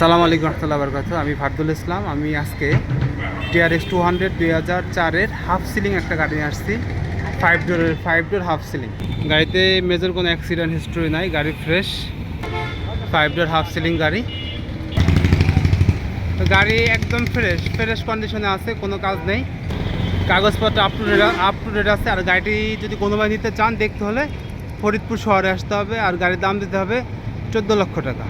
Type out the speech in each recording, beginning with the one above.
সালাম আলাইকুম রহমতুল্লাহ বরকাত। আমি ফারদুল ইসলাম। আমি আজকে টিআরএস টু হান্ড্রেড দুই হাজার চারের হাফ সিলিং একটা গাড়ি নিয়ে আসছি। ফাইভ ডোরের ফাইভ ডোর হাফ সিলিং। গাড়িতে মেজর কোনো অ্যাক্সিডেন্ট হিস্ট্রি নাই, গাড়ি fresh five door, half ceiling গাড়ি। গাড়ি একদম ফ্রেশ ফ্রেশ কন্ডিশনে আছে, কোনো কাজ নেই। কাগজপত্র up to date up to date আছে। আর গাড়িটি যদি কোনোভাবে নিতে চান, দেখতে হলে ফরিদপুর শহরে আসতে হবে। আর গাড়ির দাম দিতে হবে চোদ্দ লক্ষ টাকা।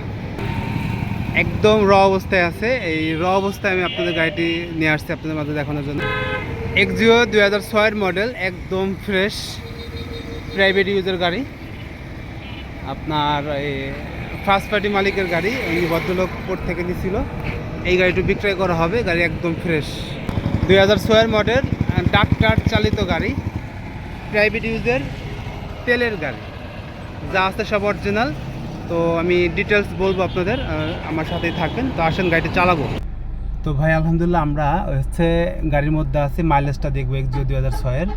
একদম র অবস্থায় আছে। এই র অবস্থায় আমি আপনাদের গাড়িটি নিয়ে আসছি আপনাদের মাঝে দেখানোর জন্য। এক্সিও দুই হাজার ছয়ের মডেল একদম ফ্রেশ প্রাইভেট ইউজের গাড়ি। আপনার এই ফার্স্ট পার্টি মালিকের গাড়ি, এই ভদ্রলোক পোর্ট থেকে নিছিল। এই গাড়িটি বিক্রয় করা হবে, গাড়ি একদম ফ্রেশ দুই হাজার ছয়ের মডেল ডাক্তার চালিত গাড়ি প্রাইভেট ইউজের তেলের গাড়ি। যা আছে সব অরিজিনাল তো আমি ডিটেলস বলব আপনাদের আমার সাথেই থাকবেন। তো আসেন, গাড়িটি চালাবো। তো ভাই, আলহামদুলিল্লাহ আমরা হচ্ছে গাড়ির মধ্যে আছি মাইলেজটা দেখব এক্সিও দুই হাজার ছয়ের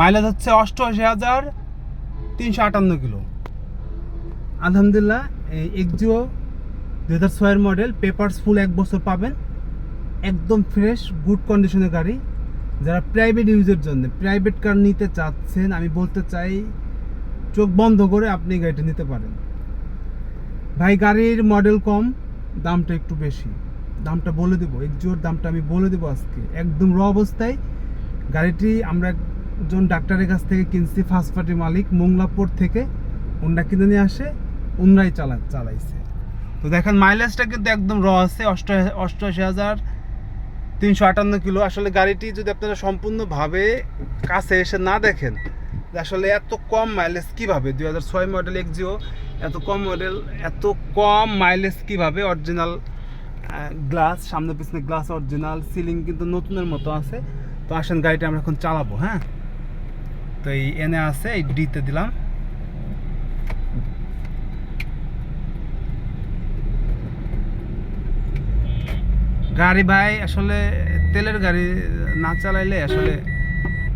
মাইলেজ হচ্ছে অষ্টআশি হাজার তিনশো আটান্ন কিলো। আলহামদুলিল্লাহ, এই এক্সিও দুই হাজার ছয়ের মডেল পেপারস ফুল এক বছর পাবেন। একদম ফ্রেশ গুড কন্ডিশনের গাড়ি। যারা প্রাইভেট ইউজের জন্য প্রাইভেট কার নিতে চাচ্ছেন, আমি বলতে চাই, চোখ বন্ধ করে আপনি গাড়িটা নিতে পারেন। ভাই, গাড়ির মডেল কম, দামটা একটু বেশি। দামটা বলে দেবো এক্সিওর দামটা আমি বলে দেবো আজকে। একদম র অবস্থায়, গাড়িটি আমরা একজন ডাক্তারের কাছ থেকে কিনছি ফার্স্ট পার্টি মালিক, মোংলাপুর থেকে। ওনরা কিনে নিয়ে আসে, ওনরাই চালা, চালাইছে। তো দেখেন মাইলেজটা কিন্তু একদম র আছে অষ্ট- অষ্টআশি হাজার তিনশো আটান্ন কিলো। আসলে গাড়িটি যদি আপনারা সম্পূর্ণভাবে কাছে এসে না দেখেন আসলে এত কম মাইলেজ কীভাবে? দুই হাজার ছয় মডেল এক্সিও এত কম মডেল এত কম মাইলেজ কীভাবে অরিজিনাল গ্লাস সামনে পিছনে গ্লাস অরিজিনাল সিলিং কিন্তু নতুনের মতো আছে। তো আসেন গাড়িটা আমরা এখন চালাবো হ্যাঁ? তো এই এনে আছে, এই ডিতে দিলাম। গাড়ি ভাই, আসলে তেলের গাড়ি না চালাইলে আসলে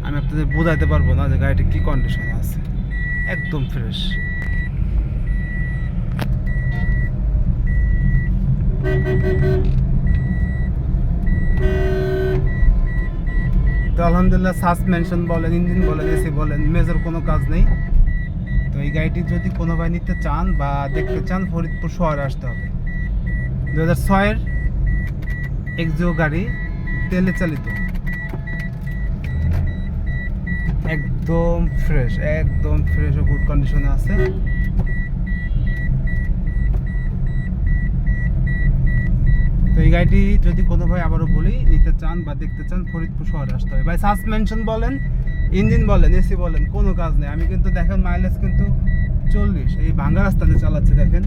আমি আপনাদের বোঝাইতে পারব না যে গাড়িটা কি কন্ডিশনে আছে। একদম ফ্রেশ তো আলহামদুলিল্লাহ সাসপেনশন বলেন, ইঞ্জিন বলেন, এসি বলেন মেজর কোনো কাজ নেই। তো এই গাড়িটি যদি কোনো ভাই নিতে চান বা দেখতে চান, ফরিদপুর শহরে আসতে হবে। দু হাজার ছয়ের এক্সিও গাড়ি তেলে চালিত। একদম ফ্রেশ একদম ফ্রেশ ও গুড কন্ডিশনে আছে। এই গাড়িটি যদি কোনো ভাই আবারও বলি, নিতে চান বা দেখতে চান, ফরিদপুর শহরে আসতে হবে। ভাই সাসপেনশন বলেন ইঞ্জিন বলেন এসি বলেন, কোনো কাজ নেই। আমি কিন্তু দেখেন মাইলেজ কিন্তু চল্লিশ। এই ভাঙ্গা রাস্তাতে চালাচ্ছি দেখেন,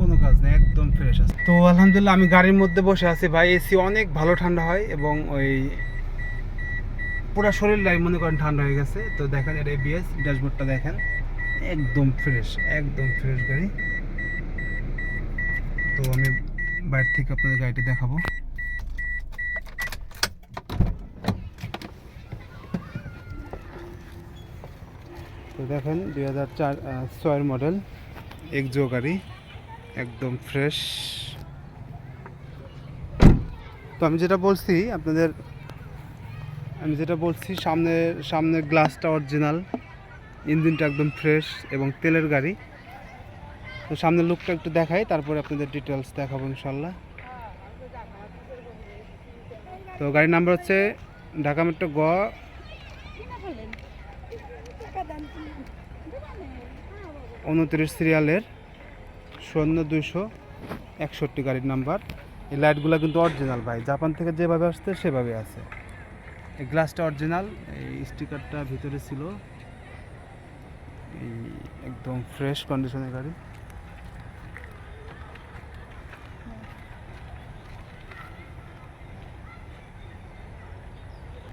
কোনো কাজ নেই, একদম ফ্রেশ আছে। তো আলহামদুলিল্লাহ, আমি গাড়ির মধ্যে বসে আছি। ভাই এসি অনেক ভালো ঠান্ডা হয় এবং ওই পুরো শরীরটাই মনে করেন ঠান্ডা হয়ে গেছে। তো দেখেন এর এবিএস ড্যাশবোর্ডটা দেখেন, একদম ফ্রেশ একদম ফ্রেশ গাড়ি। তো আমি বাইরে থেকে আপনাদের গাড়িটি দেখাবো। তো দেখেন, দুই হাজার চার ছয়ের মডেল এক্সো গাড়ি, একদম ফ্রেশ তো আমি যেটা বলছি, আপনাদের, আমি যেটা বলছি, সামনে সামনের গ্লাসটা অরিজিনাল ইঞ্জিনটা একদম ফ্রেশ এবং তেলের গাড়ি। তো সামনের লুকটা একটু দেখাই, তারপরে আপনাদের ডিটেলস দেখাবো ইনশাল্লাহ তো গাড়ির নাম্বার হচ্ছে ঢাকা মেট্রো গ। উনত্রিশ সিরিয়ালের শূন্য দুইশো একষট্টি গাড়ির নাম্বার এই লাইটগুলো কিন্তু অরিজিনাল ভাই, জাপান থেকে যেভাবে আসছে, সেভাবে আছে। এই গ্লাসটা অরিজিনাল এই স্টিকারটা ভিতরে ছিল। এই একদম ফ্রেশ কন্ডিশনের গাড়ি।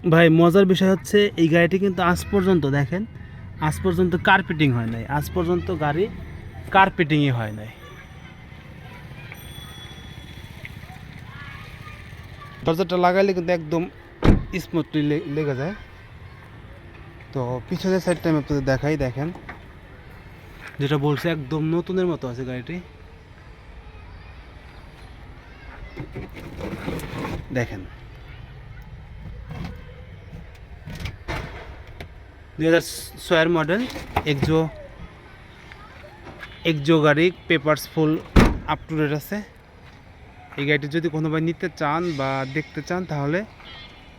ভাই, মজার বিষয় হচ্ছে এই গাড়িটি কিন্তু আজ পর্যন্ত দেখেন, আজ পর্যন্ত কার্পেটিং হয় নাই, আজ পর্যন্ত গাড়ি কার্পেটিংই হয় নাই। দরজাটা লাগাইলে কিন্তু একদম স্মুথলি লেগে যায়। তো পিছনের সাইডটা আমি আপনাদের দেখাই, দেখেন। যেটা বলছে, একদম নতুনের মতো আছে গাড়িটি। দেখেন। দুই হাজার ছয়ের মডেল একজো একজো গাড়ি papers full up to date আছে। এই গাড়িটি যদি কোনোভাবে নিতে চান বা দেখতে চান, তাহলে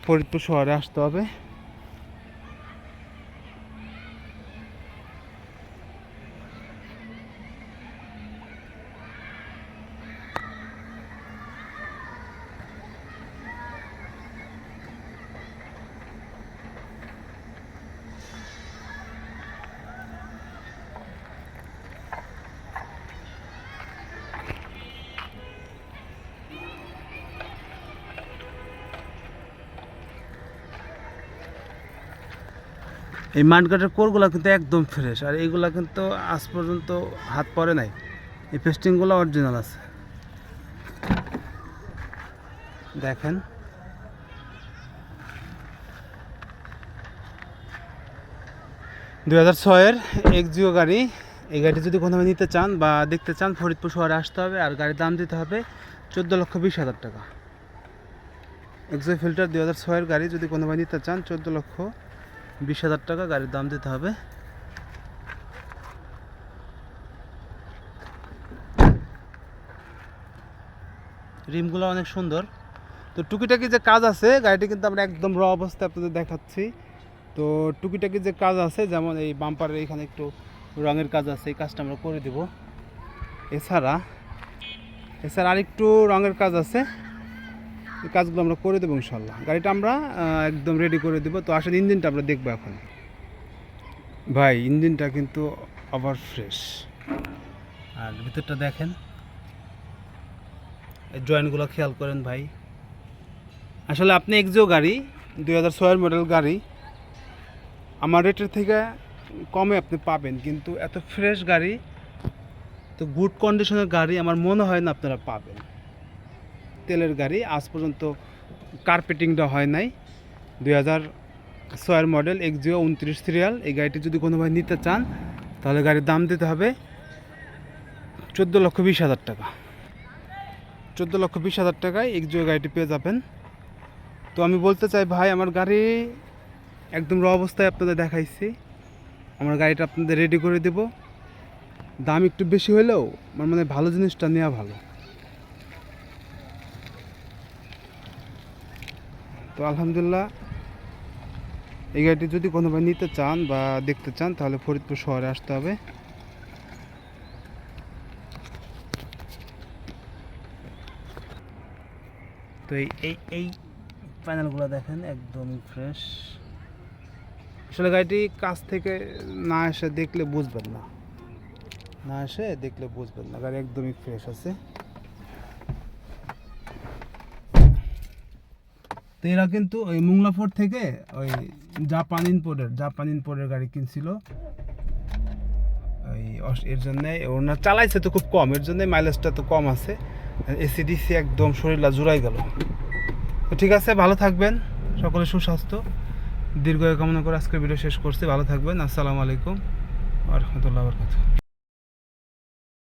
ফরিদপুর শহরে আসতে হবে। এই মাঠঘাটের কোরগুলো কিন্তু একদম ফ্রেশ আর এইগুলা কিন্তু আজ পর্যন্ত হাত পড়ে নাই। এই পেস্টিংগুলো অরিজিনাল আছে। দেখেন। দুই হাজার ছয়ের এক্সিও গাড়ি, এই গাড়িটি যদি কোনোভাবে নিতে চান বা দেখতে চান, ফরিদপুর শহরে আসতে হবে, আর গাড়ির দাম দিতে হবে চোদ্দ লক্ষ বিশ হাজার টাকা। এক্সিও ফিল্টার দুই হাজার ছয়ের গাড়ি যদি কোনোভাবে নিতে চান, চোদ্দ লক্ষ বিশ হাজার টাকা গাড়ির দাম দিতে হবে। রিমগুলো অনেক সুন্দর। তো টুকিটাকি যে কাজ আছে, গাড়িটি কিন্তু আমরা একদম র অবস্থায় আপনাদের দেখাচ্ছি। তো টুকিটাকি যে কাজ আছে, যেমন এই বাম্পারের এখানে একটু রঙের কাজ আছে, এই কাজটা আমরা করে দেব। এছাড়া এছাড়া আরেকটু রঙের কাজ আছে। কাজগুলো আমরা করে দেবো ইনশাল্লাহ গাড়িটা আমরা একদম রেডি করে দেবো। তো আসলে ইঞ্জিনটা আমরা দেখব এখন। ভাই, ইঞ্জিনটা কিন্তু আবার ফ্রেশ আর ভিতরটা দেখেন। জয়েন্টগুলো খেয়াল করেন ভাই। আসলে আপনি এক্সিও গাড়ি, দুই হাজার ছয়ের মডেল গাড়ি, আমার রেটের থেকে কমে আপনি পাবেন। কিন্তু এত ফ্রেশ গাড়ি, তো গুড কন্ডিশনের গাড়ি আমার মনে হয় না আপনারা পাবেন। তেলের গাড়ি আজ পর্যন্ত কার্পেটিংটা হয় নাই। দুই হাজার ছয়ের মডেল এক্সিও উনত্রিশ সিরিয়াল। এই গাড়িটি যদি কোনো ভাই নিতে চান, তাহলে গাড়ির দাম দিতে হবে চোদ্দ লক্ষ বিশ হাজার টাকা। চোদ্দ লক্ষ বিশ হাজার টাকায় এক্সিও গাড়িটি পেয়ে যাবেন। তো আমি বলতে চাই, ভাই, আমার গাড়ি একদম র অবস্থায় আপনাদের দেখাইছি। আমার গাড়িটা আপনাদের রেডি করে দেব। দাম একটু বেশি হলেও, আমার মানে ভালো জিনিসটা নেওয়া ভালো। তো আলহামদুলিল্লাহ এই গাড়িটি যদি কোনো ভাই নিতে চান বা দেখতে চান তাহলে ফরিদপুর শহরে আসতে হবে। তো এই এই এই প্যানেলগুলো দেখেন একদমই ফ্রেশ আসলে গাড়িটি কাছ থেকে না এসে দেখলে বুঝবেন না। না এসে দেখলে বুঝবেন না গাড়ি একদমই ফ্রেশ আছে। তো এরা কিন্তু ওই মুংলাফোর থেকে ওই জাপান ইনপোর্টের জাপান ইনপোর্টের গাড়ি কিনছিল। ওই এর জন্য ওনার চালাইছে তো খুব কম, এর জন্য মাইলেজটা তো কম আছে। এসিডিসি একদম শরীরটা জুড়াই গেল। তো ঠিক আছে, ভালো থাকবেন, সকলে সুস্বাস্থ্য। দীর্ঘ কামনা করে আজকের ভিডিও শেষ করছি, ভালো থাকবেন, আসসালামু আলাইকুম আ রহমতুল্লাহ